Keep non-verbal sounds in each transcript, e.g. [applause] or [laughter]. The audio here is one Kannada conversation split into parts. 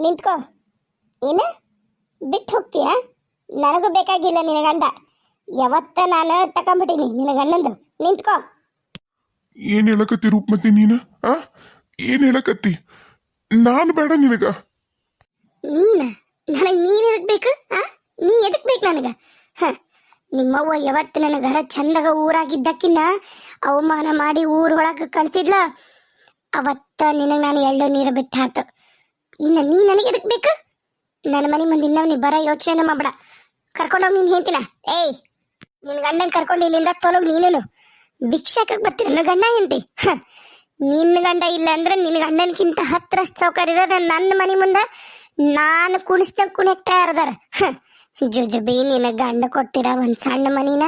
ನಿಂತ್ಕೋ. ಏನು? ಬಿಟ್ಟು ಹೋಗ್ತೀಯ? ನನಗೂ ಬೇಕಾಗಿಲ್ಲ ನಿನ್ನ ಗಂಡ. ಯಾವತ್ತ ನಾನು ತಕೊಂಬಿಟ್ಟೀನಿ ನಿನ್ನ ಗಂಡಂದು. ನಿಂತ್ಕೋ. ಏನ್ ಹೇಳಕತ್ತಿ ರೂಪಮತಿ ನೀನು? ಆ? ಏನ್ ಹೇಳಕತ್ತಿ? ನಾನು ಬೇಡ ನಿನಗ. ನೀನ? ನನಗೆ ನೀನ್ ಎದಕ್ ಬೇಕು? ಆ? ನೀ ಎದಕ್ ಬೇಕು ನನಗ? ಹ. ನಿಮ್ಮವ್ವ ಯಾವತ್ತು ನನಗ ಚಂದಗ ಊರಾಗಿದ್ದಕ್ಕಿನ್ನ ಅವಮಾನ ಮಾಡಿ ಊರೊಳಗೆ ಕಳ್ಸಿದ್ಲ. ಅವತ್ತ ನಿನಗೆ ನಾನು ಎಳ್ಳು ನೀರು ಬಿಟ್ಟಾತು. ಇನ್ನು ನೀ ನನಗೆ ಎದಕ್ಕೆ ಬೇಕು? ನನ್ನ ಮನೆ ಮುಂದೆ ಇನ್ನವ್ ನೀ ಬರ ಯೋಚನೆ ಮಾಡಬೇಡ. ಕರ್ಕೊಂಡೋಗಿ ನೀನು ಹೇಳ್ತೀನ ಏಯ್ ನಿನ್ನ ಗಂಡನ ಕರ್ಕೊಂಡು ಇಲ್ಲಿಂದ ತೊಲಗ್ ನೀನು ಭಿಕ್ಷಕಕ್ಕೆ ಬರ್ತೀರ ನನ್ನ ಗಂಡ ಎಂತಿ ನಿನ್ನ ಗಂಡ ಇಲ್ಲ ಅಂದ್ರೆ ನಿನ್ನ ಗಂಡನಕ್ಕಿಂತ ಹತ್ತರಷ್ಟು ಸೌಕರ್ಯ ಇರೋದ್ರೆ ನನ್ನ ಮನೆ ಮುಂದೆ ನಾನು ಕುಣಿಸ್ದಂಗೆ ಕುಣಿಯಕ್ಕೆ ತಯಾರದಾರ. ಜುಜುಬಿ, ನಿನ್ನ ಗಂಡ ಕೊಟ್ಟಿರ ಒಂದು ಸಣ್ಣ ಮನಿನ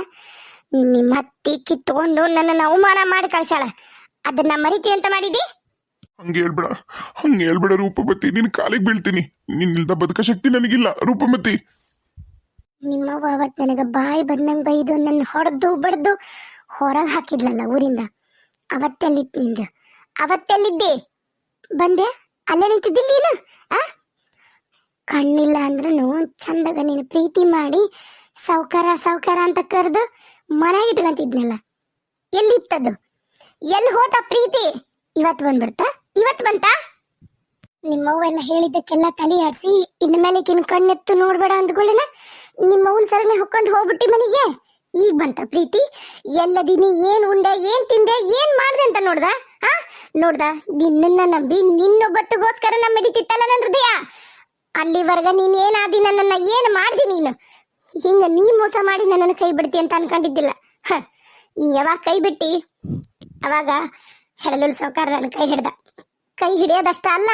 ನಿಮ್ಮ ಅತ್ತಿ ಕಿತ್ಕೊಂಡು ನನ್ನನ್ನು ಅವಮಾನ ಮಾಡಿ ಕಳ್ಸಾಳ ಅದನ್ನ ಮರಿತಿ ಅಂತ ಮಾಡಿದಿ ಹಂಗೆ ಹೇಳ್ಬೇಡ. ಹಂಗೆ ಹೇಳ್ಬೇಡ ರೂಪಮತಿ ನಿನ್ ಕಾಲಿಗೆ ಬೀಳ್ತೀನಿ. ನಿನ್ನಿಲ್ದ ಬದುಕ ಶಕ್ತಿ ನನಗಿಲ್ಲ ರೂಪಮತಿ ನಿಮ್ಮವ್ವ ಅವತ್ತು ನನಗೆ ಬಾಯಿ ಬಂದಂಗೆ ಬೈದು ನನ್ನ ಹೊಡೆದು ಬಡ್ದು ಹೊರಗೆ ಹಾಕಿದ್ಲಲ್ಲ ಊರಿಂದ. ಅವತ್ತೆಲ್ಲಿತ್ತು ನಿಂದು. ಅವತ್ತಲ್ಲಿದ್ದೆ. ಬಂದೆ. ಅಲ್ಲೇ ನಿಂತಿದ್ದಿಲ್ಲ ಆ? ಕಣ್ಣಿಲ್ಲ ಅಂದ್ರೂ ಚಂದಾಗ ನೀನು ಪ್ರೀತಿ ಮಾಡಿ ಸೌಕಾರ ಸೌಕಾರ ಅಂತ ಕರೆದು ಮನೆ ಇಟ್ಕೊಂತಿದ್ನಲ್ಲ. ಎಲ್ಲಿತ್ತದು? ಎಲ್ಲಿ ಹೋತ ಪ್ರೀತಿ? ಇವತ್ತು ಬಂದ್ಬಿಡ್ತಾ? ಇವತ್ತು ಬಂತಾ? ನಿಮ್ಮವ್ವೆಲ್ಲ ಹೇಳಿದ್ದಕ್ಕೆಲ್ಲ ತಲೆ ಆಡಿಸಿ ಕಿನ್ ಕಣ್ಣೆತ್ತು ನೋಡ್ಬೇಡ ಅಂದ್ಕೊಳ್ಳೇನ? ನಿಮ್ಮವ್ವನ ಸರಣೆ ಹೊಕ್ಕೊಂಡು ಹೋಗ್ಬಿಟ್ಟಿ ಮನೆಗೆ? ಈಗ ಬಂತ ಪ್ರೀತಿ? ಎಲ್ಲದಿನಿ ಏನ್ ಉಂಡೆ, ಏನ್ ತಿಂದೆ, ಏನ್ ಮಾಡ್ದೆ ಅಂತ ನೋಡ್ದ? ಆ? ನೋಡ್ದ, ನಿನ್ನನ್ನ ನಂಬಿ ನಿನ್ನೊಬ್ಬತ್ತಿಗೋಸ್ಕರ ನಮ್ಮ ಹಿಡಿತಿತ್ತಲ್ಲ ನನ್ನ ಹೃದಯ? ಅಲ್ಲಿವರೆಗ ನೀನ್ ಏನಾದಿ ನನ್ನನ್ನ ಏನ್ ಮಾಡ್ದಿ ನೀನು? ಹಿಂಗ ನೀ ಮೋಸ ಮಾಡಿ ನನ್ನನ್ನು ಕೈ ಬಿಡ್ತಿ ಅಂತ ಅನ್ಕೊಂಡಿದ್ದಿಲ್ಲ. ಹ, ನೀ ಯಾವಾಗ ಕೈ ಬಿಟ್ಟಿ? ಅವಾಗ ಹೆಡಲು ಸೌಕಾರ ನನ್ನ ಕೈ ಹಿಡ್ದ. ಕೈ ಹಿಡಿಯೋದಷ್ಟ ಅಲ್ಲ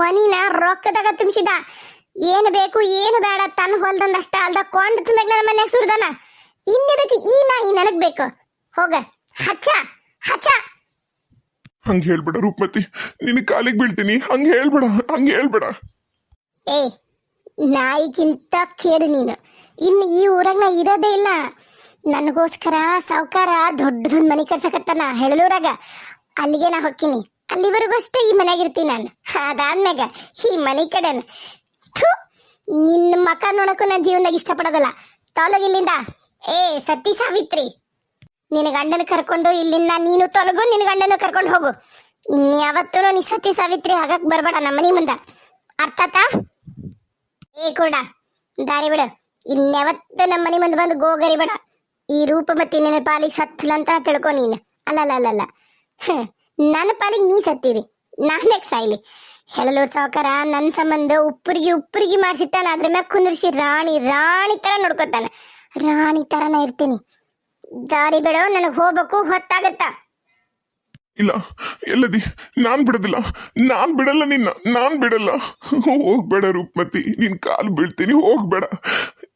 ಮನಿನ ರೊಕ್ಕದಾಗ ತುಂಬಿಸಿದ. ಏನು ಬೇಕು ಏನು ಬೇಡ ತನ್ನ ಹೊಲ್ದಂದಷ್ಟ ಅಲ್ದ ಕೊಂಡ್ ತುಂಬ ನನ್ನ ಮನ್ಯಾಗ ಸುರ್ದನ. ಇನ್ನದಕ್ಕೆ ಈ ನಾಯಿ ನನಗ್ ಬೇಕು? ಹೋಗ ಹಚ್ಚ ಹಚ್ಚ. ಹಂಗೆ ಹೇಳ್ಬೇಡ ರೂಪಮತಿ ನಿನ್ನ ಕಾಲಿಗೆ ಬೀಳ್ತೀನಿ. ಹಂಗೆ ಹೇಳ್ಬೇಡ ಹಂಗೆ ಹೇಳ್ಬೇಡ. ಏ ನಾಯಿಗಿಂತ ಕೇಡು ನೀನು. ಇನ್ನು ಈ ಊರಾಗ ನಾ ಇರೋದೇ ಇಲ್ಲ. ನನಗೋಸ್ಕರ ಸಾವುಕಾರ ದೊಡ್ಡದೊಂದು ಮನೆ ಕಟ್ಸಕತ್ತಾನ ಹೆಳಲೂರಾಗ. ಅಲ್ಲಿಗೆ ನಾ ಹೊಕ್ಕಿನಿ ಅಲ್ಲಿವರೆಗೂ ಅಷ್ಟೇ ಈ ಮನ್ಯಾಗ ಇರ್ತೀನಿ ನಾನು. ಅದಾದ್ಮ್ಯಾಗ ಈ ಮನೆ ಕಡೆ ನಿನ್ನ ಮಕ ನೋಡಕ್ಕೂ ನನ್ನ ಜೀವನದಾಗ ಇಷ್ಟಪಡೋದಲ್ಲ. ತೊಲಗ ಇಲ್ಲಿಂದ. ಏ, ಸತಿ ಸಾವಿತ್ರಿ. ನಿನ್ನ ಗಂಡನ ಕರ್ಕೊಂಡು ಇಲ್ಲಿಂದ ನೀನು ತೊಲಗು, ನಿನ್ನ ಗಂಡನ ಕರ್ಕೊಂಡು ಹೋಗು. ಇನ್ಯಾವತ್ತೂ ನೀ ಸತಿ ಸಾವಿತ್ರಿ ಆಗಕ್ ಬರಬೇಡ ನಮ್ಮ ಮನೆ ಮುಂದ. ಅರ್ಥಾತ ಏ ಕೂಡ ದಾರಿ ಬಿಡು. ಇನ್ಯಾವತ್ತು ನಮ್ಮ ಮನೆ ಮುಂದೆ ಬಂದು ಗೋಗರಿ ಬೇಡ ಈ ರೂಪ ಮತ್ತೆ ನಿನ್ನ ಪಾಲಿಗೆ ಸತ್ತಲ್ಲ ಅಂತ ತಿಳ್ಕೊ ನೀನು. ಅಲ್ಲಲ್ಲ ಅಲ್ಲಲ್ಲ ನನ್ನ ಪಾಲಿಗೆ ನೀ ನಾನ್ ನೆಕ್ಸ್ ಸಾಯ್ಲಿ? ಹೇಳಲು ಸಾವುಕಾರ ನನ್ನ ಸಂಬಂಧ ಉಪ್ಪರಿಗೆ ಉಪ್ಪರಿಗೆ ಮಾಡಿಸಿಟ್ಟಾನ ಅದ್ರ ಮ್ಯಾಗ ಕುಂದ್ರಿಸಿ ರಾಣಿ ರಾಣಿ ತರ ನೋಡ್ಕೊತಾನೆ. ರಾಣಿ ತರ ನಾ ಇರ್ತೀನಿ. ದಾರಿ ಬೇಡ ನನಗೆ ಹೋಗ್ಬೇಕು, ಹೊತ್ತಾಗತ್ತ? ಇಲ್ಲ, ಎಲ್ಲದಿ, ನಾನ್ ಬಿಡೋದಿಲ್ಲ. ನಾನ್ ಬಿಡಲ್ಲ ನಿನ್ನ, ನಾನ್ ಬಿಡಲ್ಲ. ಹೋಗ್ಬೇಡ ರೂಪಮತಿ ನಿನ್ ಕಾಲು ಬೀಳ್ತೀನಿ, ಹೋಗ್ಬೇಡ.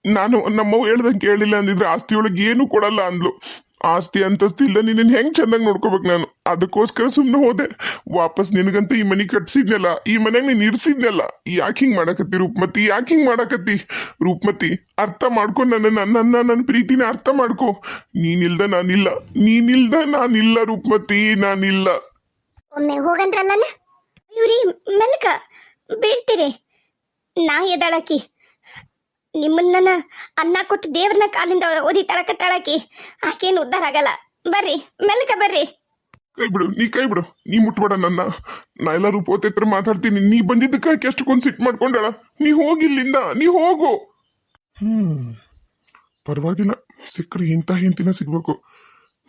ನಾನು ನಮ್ಮವ್ ಹೇಳ್ದಂಗೆ ಕೇಳಿಲ್ಲ ಅಂದಿದ್ರೆ ಆಸ್ತಿಯೊಳಗೆ ಏನು ಕೊಡಲ್ಲ ಅಂದ್ಲು. ಆಸ್ತಿ ಅಂತಸ್ತಿ ಇಲ್ಲ ನಿನ್ನ ಹೆಂಗ್ ಚಂದಾಗಿ ನೋಡ್ಕೋಬೇಕು ನಾನು? ಅದಕ್ಕೋಸ್ಕರ ಸುಮ್ಮನೆ ಹೋದೆ. ವಾಪಸ್ ನಿನಗಂತ ಈ ಮನೆ ಕಟ್ಸಿದ್ನಲ್ಲ, ಈ ಮನೆಗೆ ನೀನ್ ಇಡ್ಸಿದ್ನಲ್ಲ. ಯಾಕೆ ಹಿಂಗ್ ಮಾಡಕತ್ತಿ ರೂಪಮತಿ? ಯಾಕೆ ಹಿಂಗ್ ಮಾಡಕತ್ತಿ? ರೂಪಮತಿ, ಅರ್ಥ ಮಾಡ್ಕೊ ನನ್ನ ನನ್ನ ನನ್ನ ಪ್ರೀತಿನ ಅರ್ಥ ಮಾಡ್ಕೊ. ನೀನಿಲ್ದ ನಾನಿಲ್ಲ. ನೀನಿಲ್ದ ನಾನಿಲ್ಲ ರೂಪಮತಿ, ನಾನಿಲ್ಲ. ಒಮ್ಮೆ ಹೋಗಂದ್ರಲ್ಲ ಇವ್ರಿ, ಮೆಲ್ಕ, ಬೀಳ್ತೀರಿ. ನಾ ಎದಾಳಕಿ ನಿಮ್ಮನ್ನ ಅನ್ನ ಕೊಟ್ಟು ದೇವ್ರನ್ನ ಕಾಲಿಂದ ಓದಿ ತಳಕ ತಳಕಿ. ಆಕೇನು ಉದ್ದಾರ ಆಗಲ್ಲ. ಬರ್ರಿ ಮೆಲ್ಕ ಬರ್ರಿ. ಕೈ ಬಿಡು, ನೀ ಕೈ ಬಿಡು. ನೀ ಮುಟ್ಬೇಡ ನನ್ನ. ನಾ ಎಲ್ಲ ರೂಪೋತೆ ಹತ್ರ ಮಾತಾಡ್ತೀನಿ. ನೀ ಬಂದಿದ್ದಕ್ಕೆ ಎಷ್ಟಕ್ಕೊಂದು ಸಿಟ್ ಮಾಡ್ಕೊಂಡಳ. ನೀ ಹೋಗಿಲ್ಲಿಂದ ನೀ ಹೋಗು. ಹ್ಮ್, ಪರವಾಗಿಲ್ಲ. ಸಿಕ್ಕರೆ ಇಂಥ ಹೆಂತಿನ ಸಿಗ್ಬೇಕು.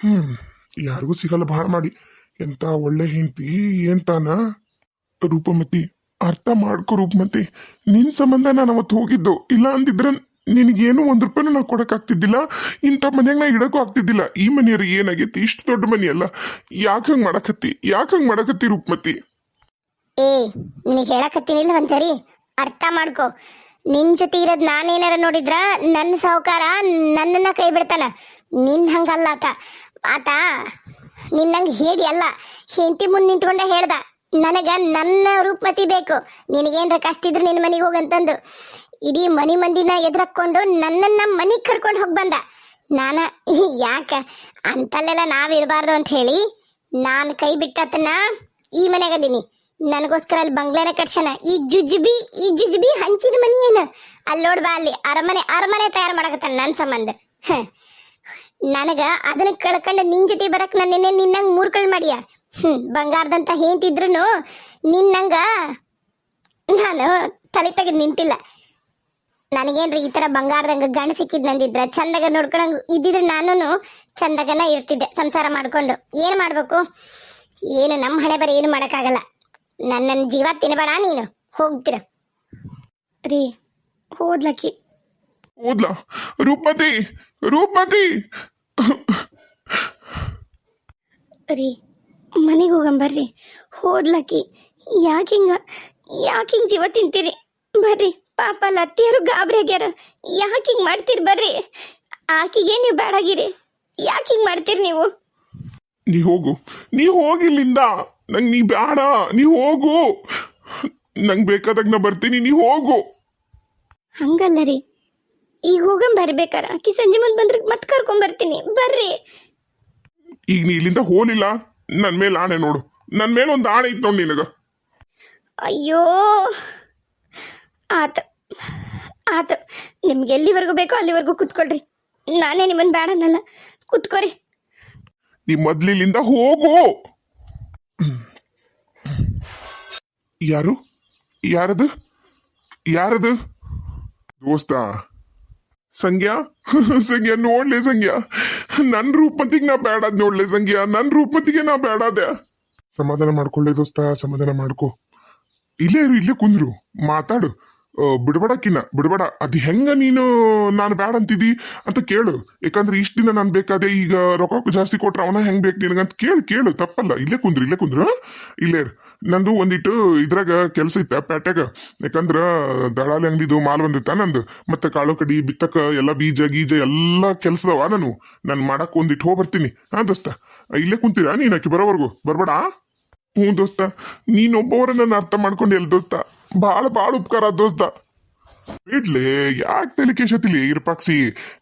ಹ್ಮ್, ಯಾರಿಗೂ ಸಿಗಲ್ಲ ಬಹಳ ಮಾಡಿ. ಎಂತ ಒಳ್ಳೆ ಹೆಂತಿ ತಾನ? ರೂಪಮತಿ. ಅರ್ಥ ಮಾಡ್ಕೊ ರೂಪಮತಿ. ನಿನ್ ಸಂಬಂಧ ನಾನು ಅವತ್ತು ಹೋಗಿದ್ದು. ಇಲ್ಲ ಅಂದಿದ್ರೆ ನಿನಗೇನು ಒಂದು ರೂಪಾಯಿನೂ ನಾವು ಕೊಡೋಕ್ಕಾಗ್ತಿದ್ದಿಲ್ಲ ಇಂಥ ಮನೆಯಾಗ ನಾ ಇಡೋಕ್ಕೂ ಆಗ್ತಿದ್ದಿಲ್ಲ. ಈ ಮನೆಯವ್ರಿಗೆ ಏನಾಗೈತಿ? ಇಷ್ಟು ದೊಡ್ಡ ಮನೆ ಅಲ್ಲ. ಯಾಕೆ ಹಂಗ್ ಮಾಡಕತ್ತಿ? ಯಾಕೆ ಹಂಗ್ ಮಾಡಕತ್ತಿ ರೂಪಮತಿ? ಏ, ನಿನಗೆ ಹೇಳಕತ್ತೀನಿಲ್ಲ ಒಂದ್ಸರಿ? ಅರ್ಥ ಮಾಡ್ಕೊ. ನಿನ್ ಜೊತೆ ಇರೋದ್ ನಾನೇನಾರ ನೋಡಿದ್ರ ನನ್ನ ಸಾಹುಕಾರ ನನ್ನನ್ನ ಕೈ ಬಿಡ್ತಾನ. ನಿನ್ ಹಂಗಲ್ಲ ಆತ. ಆತ ನಿನ್ನಂಗೆ ಹೇಳಿ ಅಲ್ಲ. ಹೆಂಡತಿ ಮುಂದೆ ನಿಂತ್ಕೊಂಡೆ ಹೇಳ್ದ. ನನಗ ನನ್ನ ರೂಪಮತಿ ಬೇಕು. ನಿನಗೇನ್ರ ಕಷ್ಟ ಇದ್ರೆ ನಿನ್ನ ಮನೆಗೆ ಹೋಗಂತಂದು ಇಡೀ ಮನಿ ಮಂದಿನ ಎದುರಕ್ಕೊಂಡು ನನ್ನನ್ನ ಮನೆಗೆ ಕರ್ಕೊಂಡು ಹೋಗಿ ಬಂದ. ನಾನ [laughs] ಯಾಕ ಅಂತಲ್ಲೆಲ್ಲ ನಾವಿರಬಾರ್ದು ಅಂತ ಹೇಳಿ ನಾನು ಕೈ ಬಿಟ್ಟತನ ಈ ಮನೆಗದೀನಿ ನನಗೋಸ್ಕರ ಅಲ್ಲಿ ಬಂಗ್ಲೆನ ಕಟ್ಸನ ಈ ಜುಜುಬಿ ಈ ಜುಜುಬಿ ಹಂಚಿನ ಮನಿ ಏನು? ಅಲ್ಲೋಡ್ ಬಾ ಅಲ್ಲಿ ಅರಮನೆ ಅರಮನೆ ತಯಾರು ಮಾಡಕತ್ತಾನ ನನ್ನ ಸಂಬಂಧ. ಹ. ನನಗ ಅದನ್ನ ಕಳ್ಕೊಂಡು ನಿನ್ ಜೊತೆ ಬರಕ್ ನನ್ನೇನೆ ನಿನ್ನಂಗ್ ಮೂರ್ಕಳ್ ಮಾಡಿಯ? ಬಂಗಾರದಂತ ಹೇಂತಿದ್ರು ನಿನ್ನಂಗ ನಾನು ತಲೆ ತೆಗೆದು ನಿಂತಿಲ್ಲ. ನನಗೇನ್ರಿ ಈ ತರ ಬಂಗಾರದಂಗ ಗಣ ಸಿಕ್ಕಿದ್ ನಂದಿದ್ರ? ಚಂದಾಗ ನೋಡ್ಕೊಂಡಂಗ ಇದ್ದಿದ್ರೆ ನಾನು ಚಂದಗನ ಇರ್ತಿದ್ದೆ ಸಂಸಾರ ಮಾಡ್ಕೊಂಡು. ಏನ್ ಮಾಡ್ಬೇಕು? ಏನು ನಮ್ಮ ಹಣೆ ಬರ ಏನು ಮಾಡೋಕ್ಕಾಗಲ್ಲ. ನನ್ನ ಜೀವ ತಿನ್ನಬೇಡ ನೀನು. ಹೋಗ್ತೀರ? ರೀ ಹೋದ್ಲಕ್ಕಿ. ಹೋದ್ಲ? ರೂಪಮತಿ ರೂಪಮತಿ ರೀ ಮನೆಗೆ ಹೋಗಂಬರ್ರಿ ಹೋದ್ಲಕ್ಕಿ. ಯಾಕಿಂಗ ಯಾಕಿಂಗ್ ಜೀವ ತಿಂತೀರಿ? ಬರ್ರಿ. ಪಾಪ ಲತ್ತಿಯರು ಗಾಬರಿ ಆಗ್ಯಾರ. ಯಾಕಿಂಗ್ ಮಾಡ್ತೀರಿ ಬರ್ರಿ? ಆಕಿಗೆ ನೀವು ಬೇಡಾಗಿರಿ ಯಾಕಿಂಗ್ ಮಾಡ್ತೀರಿ ನೀವು? ನೀ ಹೋಗು. ನೀ ಹೋಗಿಲ್ಲಿಂದ. ನಂಗೆ ನೀ ಬೇಡ ನೀ ಹೋಗು. ನಂಗೆ ಬೇಕಾದಾಗ ನಾ ಬರ್ತೀನಿ. ನೀ ಹೋಗು. ಹಂಗಲ್ಲ ರೀ. ಈಗ ಹೋಗಂ ಬರ್ಬೇಕಾರ. ಆಕಿ ಸಂಜೆ ಮುಂದೆ ಬಂದ್ರೆ ಮತ್ತೆ ಕರ್ಕೊಂಡ್ ಬರ್ತೀನಿ ಬರ್ರಿ. ಈಗ ನೀ ಇಲ್ಲಿಂದ ಹೋಲಿಲ್ಲ? ನನ್ನ ಮೇಲೆ ಆಣೆ ನೋಡು. ನನ್ನ ಮೇಲೆ ಒಂದು ಆಣೆ ಇತ್ತು ನೋಡಿ ನಿನಗ. ಅಯ್ಯೋ. ಆತ ಆತ ನಿಮ್ಗೆ ಎಲ್ಲಿವರೆಗೂ ಬೇಕೋ ಅಲ್ಲಿವರೆಗೂ ಕುತ್ಕೊಳ್ರಿ. ನಾನೇ ನಿಮ್ಮನ್ನ ಬೇಡನಲ್ಲ ಕುತ್ಕೋರಿ. ನೀ ಮೊದ್ಲಿಲ್ಲಿಂದ ಹೋಗು. ಯಾರು? ಯಾರದು? ಯಾರದು? ದೋಸ್ತ. ಸಂಗ್ಯಾ ಸಂಗ್ಯಾ ನೋಡ್ಲೆ ಸಂಗ್ಯಾ ನನ್ನ ರೂಪಮತಿಗೆ ನಾ ಬೇಡಾದ್ ನೋಡ್ಲೆ ಸಂಗ್ಯಾ ನನ್ನ ರೂಪಮತಿಗೆ ನಾ ಬೇಡಾದೆ ಸಮಾಧಾನ ಮಾಡ್ಕೊಳ್ಳಿ ದೋಸ್ತ, ಸಮಾಧಾನ ಮಾಡ್ಕೊ. ಇಲ್ಲೇ ಇರು, ಇಲ್ಲೇ ಕುಂದ್ರು. ಮಾತಾಡು. ಬಿಡ್ಬೇಡಕ್ಕಿನ್ನ ಬಿಡ್ಬೇಡ ಅದು ಹೆಂಗ ನೀನು ನಾನು ಬ್ಯಾಡ ಅಂತಿದ್ದಿ ಅಂತ ಕೇಳು. ಯಾಕಂದ್ರೆ ಇಷ್ಟು ದಿನ ನಾನು ಬೇಕಾದೆ ಈಗ ರೊಕ್ಕ ಜಾಸ್ತಿ ಕೊಟ್ರೆ ಅವನ ಹೆಂಗ್ ಬೇಕು ನಿನಗಂತ ಕೇಳು ಕೇಳು. ತಪ್ಪಲ್ಲ. ಇಲ್ಲೇ ಕುಂದ್ರು ಇಲ್ಲೇ ಕುಂದ್ರು. ಇಲ್ಲೇ ಇರು. ನಂದು ಒಂದಿಟ್ಟು ಇದ್ರಾಗ ಕೆಲಸ ಇತ್ತ ಪ್ಯಾಟ್ಯಾಗ. ಯಾಕಂದ್ರ ದಳಾಲಿ ಅಂಗಡಿದು ಮಾಲ್ ಬಂದಿತ್ತ ನಂದು. ಮತ್ತೆ ಕಾಳು ಕಡಿ, ಬಿತ್ತಕ, ಎಲ್ಲ ಬೀಜ, ಗೀಜ, ಎಲ್ಲ ಕೆಲ್ಸದವ ನಾನು. ನಾನು ಮಾಡಕ್ ಒಂದಿಟ್ಟು ಹೋಗಿ ಬರ್ತೀನಿ ಹಾ ದೋಸ್ತ ಇಲ್ಲೇ ಕುಂತೀರಾ? ನೀನು ಆಕಿ ಬರೋವರೆಗೂ. ಬರ್ಬೇಡ ಹ್ಞೂ ದೋಸ್ತ ನೀನೊಬ್ಬವರ ನನ್ನ ಅರ್ಥ ಮಾಡ್ಕೊಂಡಿಲ್ಲ ದೋಸ್ತ. ಭಾಳ ಭಾಳ ಉಪಕಾರ ದೋಸ್ತ. ಬಿಡ್ಲೆ ಯಾಕೆ ತಲೆ ಕೇಶತಿಲಿ ಇರ್ಪಾಕ್ಸಿ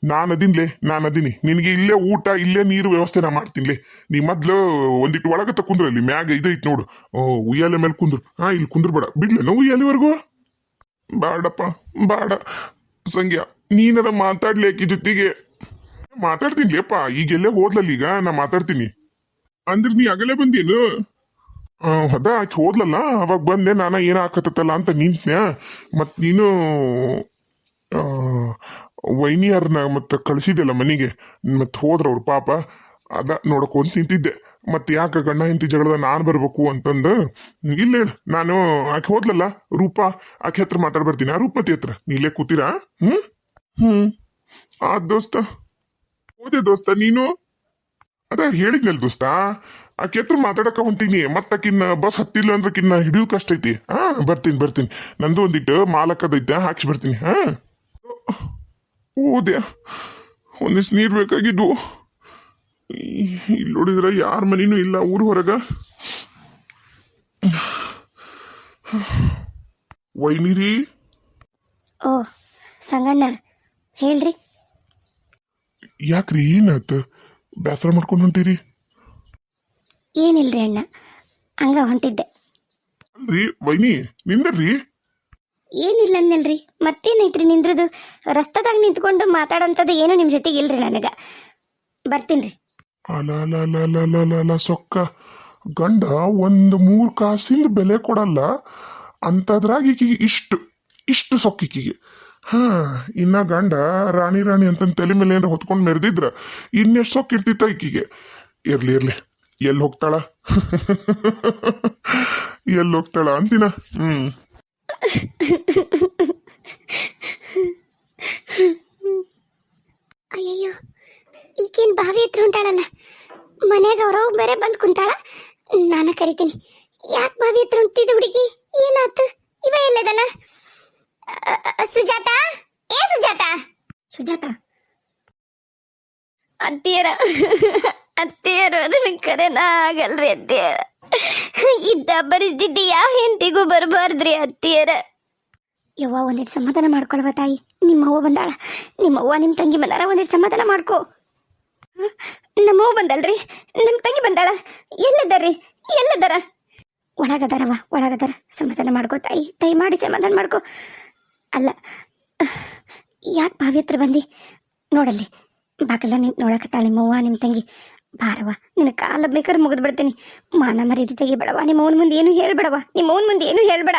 ನಾನು ಅದಿನ್ಲೆ ನಾನು ಅದೀನಿ. ನಿನಗೆ ಇಲ್ಲೇ ಊಟ, ಇಲ್ಲೇ ನೀರು ವ್ಯವಸ್ಥೆ ನಾ ಮಾಡ್ತೀನಿಲೆ ನೀ ಮೊದ್ಲು ಒಂದಿಟ್ಟು ಒಳಗೆ ಕುಂದ್ರು ಅಲ್ಲಿ, ಮ್ಯಾಗ ಇದೈತ್ ನೋಡು. ಉಯ್ಯಾಲೆ ಮೇಲೆ ಕುಂದ್ರು. ಹಾ, ಇಲ್ಲಿ ಕುಂದ್ರಬೇಡ ನಾವು ಉಯ್ಯಾಲಿವರೆಗೂ? ಬಾಡಪ್ಪ ಬಾಡ ಸಂಗ್ಯ ನೀನದ ಮಾತಾಡ್ಲಿ ಆಕಿ ಜೊತೆಗೆ. ಮಾತಾಡ್ತೀನಿ ಅಪ್ಪ ಈಗೆಲ್ಲೇ ಹೋದ್ಲಲ್ಲ ಈಗ ನಾ ಮಾತಾಡ್ತೀನಿ. ಅಂದ್ರೆ ನೀ ಆಗಲೇ ಬಂದೇನು ಅದ ಆಕಿ ಹೋದ್ಲಲ್ಲ ಅವಾಗ ಬಂದೆ, ನಾನು ಏನ ಆಕತ್ತಲ್ಲ ಅಂತ ನಿಂತ್ನ್ಯಾ ಮತ್ ನೀನು ವೈನಿಯರ್ನ ಮತ್ತೆ ಕಳಿಸಿದೆಲ್ಲ ಮನೆಗೆ ಮತ್ತೆ ಹೋದ್ರ ಅವ್ರ ಪಾಪ. ಅದ ನೋಡ್ಕೊಂತ ನಿಂತಿದ್ದೆ. ಮತ್ತೆ ಯಾಕೆ ಗಂಡ ಹೆಂಡತಿ ಜಗಳದ ನಾನು ಬರ್ಬೇಕು ಅಂತಂದು, ಇಲ್ಲ ನಾನು ಆಕೆ ಹೋದ್ಲಲ್ಲ? ರೂಪ, ಆಕೆ ಹತ್ರ ಮಾತಾಡ್ ಬರ್ತೀನಿ ಆ ರೂಪತಿ ಹತ್ರ. ನೀಲೇ ಕೂತೀರಾ? ಹ್ಮ್? ಹ್ಮ್. ಆ, ದೋಸ್ತ. ಹೋದೆ ದೋಸ್ತ, ನೀನು? ಅದ ಹೇಳಿದ್ನಲ್ ದೋಸ್ತ? ಆಕೆ ಹತ್ರ ಮಾತಾಡಕ ಹೊಂಟೀನಿ. ಮತ್ತಕಿನ್ನ ಬಸ್ ಹತ್ತಿಲ್ಲ ಅಂದ್ರೆ ಕಿನ್ನ ಹಿಡಿಯೋ ಕಷ್ಟ ಐತಿ. ಹಾ ಬರ್ತೀನಿ ಬರ್ತೀನಿ. ನಂದು ಒಂದಿಟ್ಟು ಮಾಲಕ್ಕದೈತೆ ಹಾಕ್ಸಿ ಬರ್ತೀನಿ. ಹಾ. ಓದ್ಯಾ ಒಂದಿವ್ಸ ನೀರ್ ಬೇಕಾಗಿದ್ವು. ಇಲ್ಲಿ ನೋಡಿದ್ರೆ ಯಾರ ಮನಿನೂ ಇಲ್ಲ ಊರು ಹೊರಗ. ವೈನಿರಿ ಓ ಸಂಗಣ್ಣ ಹೇಳ್ರಿ. ಯಾಕ್ರಿ ಏನಾಯ್ತು? ಬೇಸರ ಮಾಡ್ಕೊಂಡು ಹೊಂಟಿರಿ? ಏನಿಲ್ರಿ ಅಣ್ಣ? ಹಂಗ ಹೊಂಟಿದ್ದೆ. ರೀ ವೈನಿ ನಿಂದ್ರಿ ಏನಿಲ್ಲ ಅನ್ನಲ್ರಿ ಮತ್ತೇನೈತ್ರಿ ನಿಂದ್ರದು? ರಸ್ತಾದಾಗ ನಿಂತ್ಕೊಂಡು ಮಾತಾಡೋಂಥದ್ದು ಏನು ನಿಮ್ಮ ಜೊತೆಗೆ ಇಲ್ರಿ ನನಗೆ. ಬರ್ತೀನಿ ರೀ ಅಲ ಸೊಕ್ಕ. ಗಂಡ ಒಂದು ಮೂರು ಕಾಸಿಂದ ಬೆಲೆ ಕೊಡಲ್ಲ ಅಂತದ್ರಾಗ ಈಕಿಗೆ ಇಷ್ಟು ಇಷ್ಟು ಸೊಕ್ಕಿಕಿಗೆ ಹಾ ಇನ್ನ ಗಂಡ ರಾಣಿ ರಾಣಿ ಅಂತ ತಲೆ ಮೇಲೆ ಏನಾರ ಹೊತ್ಕೊಂಡು ಮೆರೆದಿದ್ರ ಇನ್ನೆಷ್ಟು ಸೊಕ್ಕ ಇರ್ತಿತ್ತ ಈಕಿಗೆ. ಇರ್ಲಿ ಇರ್ಲಿ. ಎಲ್ಲಿ ಹೋಗ್ತಾಳ ಎಲ್ಲಿ ಹೋಗ್ತಾಳ ಅಂತಿನ ಹ್ಮ್. ಅಯ್ಯಯ್ಯೋ ಈಕೇನ್ ಬಾವಿ ಹತ್ರ ಉಂಟಾಳಲ್ಲ? ಮನ್ಯಾಗ ಅವ್ರವ್ ಬೇರೆ ಬಂದು ಕುಂತಾಳ? ನಾನ ಕರಿತೀನಿ. ಯಾಕೆ ಬಾವಿ ಹತ್ರ ಉಂಟಿದ ಹುಡುಗಿ? ಏನಾತು? ಇವ ಎಲ್ಲದನ ಸುಜಾತ? ಏ ಸುಜಾತ? ಸುಜಾತ? ಅತ್ತಿಯರ ಅತ್ತಿಯರು ಕರೆನ ಆಗಲ್ರಿ ಅತ್ತೆಯರ. ಇದ್ದ ಬರಿದ್ದಿದ್ದು ಯಾವ ಹೆಂಡತಿಗೂ ಬರಬಾರ್ದ್ರಿ ಅತ್ತಿಯರ. ಯವ್ವ ಒಂದಿಟ್ಟು ಸಮಾಧಾನ ಮಾಡ್ಕೊಳ್ವ ತಾಯಿ. ನಿಮ್ಮ ಅವ್ವ ಬಂದಾಳ. ನಿಮ್ಮ ಅವ್ವ ನಿಮ್ಮ ತಂಗಿ ಬಂದಾಳ. ಒಂದಿಟ್ಟು ಸಮಾಧಾನ ಮಾಡ್ಕೋ. ನಮ್ಮವ್ವ ಬಂದಲ್ರಿ. ನಮ್ಮ ತಂಗಿ ಬಂದಾಳ. ಎಲ್ಲದರ್ರಿ ಎಲ್ಲದರ? ಒಳಗದಾರವ ಒಳಗದಾರ. ಸಮಾಧಾನ ಮಾಡ್ಕೋ ತಾಯಿ. ತಾಯಿ ಮಾಡಿ ಸಮಾಧಾನ ಮಾಡ್ಕೋ. ಅಲ್ಲ, ಯಾಕೆ ಬಾವಿ ಹತ್ರ ಬಂದಿ? ನೋಡಲ್ಲಿ. ಬಾಗಲ ನಿಂತು ನೋಡಕತ್ತಾಳೆ ನಿಮ್ಮವ್ವ ನಿಮ್ಮ ತಂಗಿ. ಬಾರವ ನಿನ್ನ ಕಾಲ ಬೇಕಾದ್ರೆ ಮುಗಿದ್ಬಿಡ್ತೀನಿ. ಮಾನ ಮರ್ಯಾದೆ ತೆಗಿಬೇಡವ ನಿಮ್ಮ ಅವನ ಮುಂದೆ ಏನು ಹೇಳ್ಬೇಡವ ನಿಮ್ಮ ಅವನ ಮುಂದೆ ಏನು ಹೇಳ್ಬೇಡ.